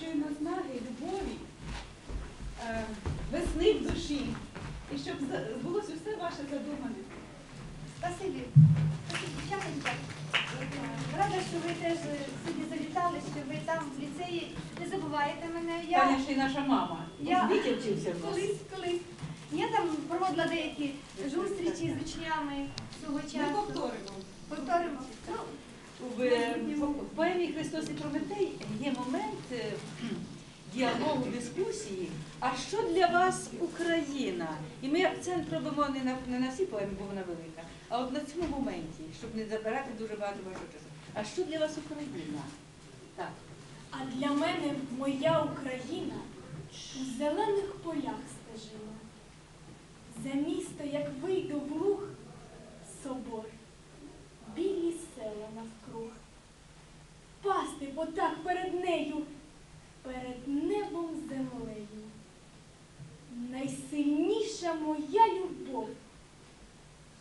творчої наснаги, любові, е, весни в душі. І щоб збулося все ваше задумане. Спасибі. Спасибі. Рада, що ви теж е, сьогодні завітали, що ви там в ліцеї. Не забуваєте мене. Я Таня ще й наша мама. Я- вчився в нас. колись, колись. Я там проводила деякі зустрічі з учнями свого Ми часу. повторимо. Повторимо. В, поемі Христос і Прометей є момент е, діалогу, дискусії. А що для вас Україна? І ми акцент робимо не на, не на всі поеми, бо вона велика, а от на цьому моменті, щоб не забирати дуже багато вашого часу. А що для вас Україна? Так. А для мене моя Україна у зелених полях стежила. За місто, як вийду в луг,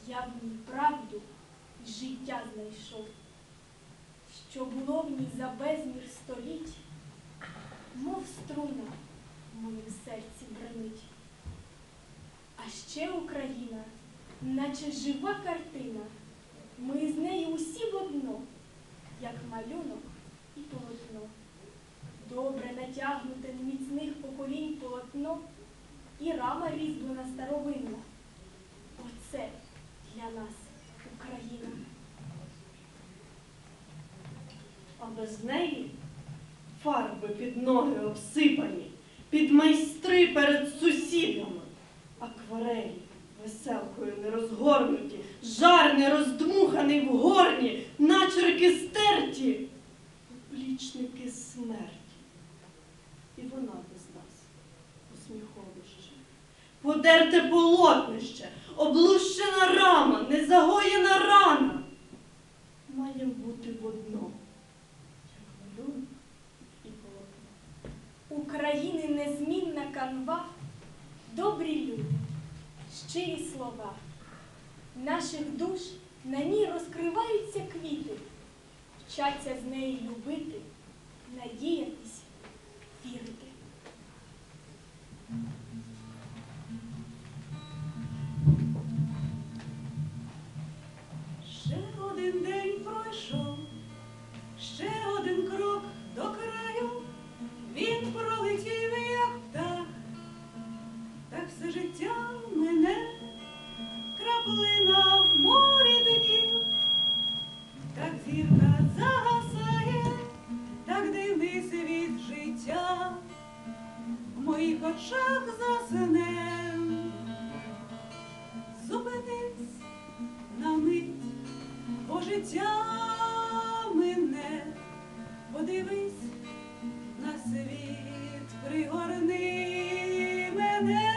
Я в ній правду й життя знайшов що було в ній за безмір століть, мов струна в моїм серці бренить. А ще Україна, наче жива картина, ми з нею усі в одно, як малюнок і полотно. Добре натягнуте міцних поколінь полотно і рама різьблена старовинна. Нас Україна. А без неї фарби під ноги обсипані, під майстри перед сусідами, акварелі веселкою не розгорнуті, жар не роздмуханий в горні, начерки стерті, оплічники смерті. І вона без нас, усміховище, подерте полотнище, облущена рама, незагоєна рана. Має бути в одно як малюнок і полотно. України незмінна канва, добрі люди, щирі слова. Наших душ на ній розкриваються квіти, вчаться з неї любити, надіятись, мене,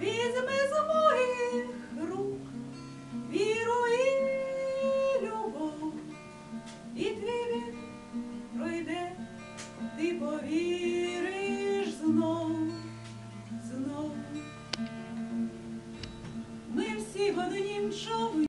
візьми з моїх рук, віру і любов, і твій він пройде, ти повіриш знов, знов. Ми всі в однім човні.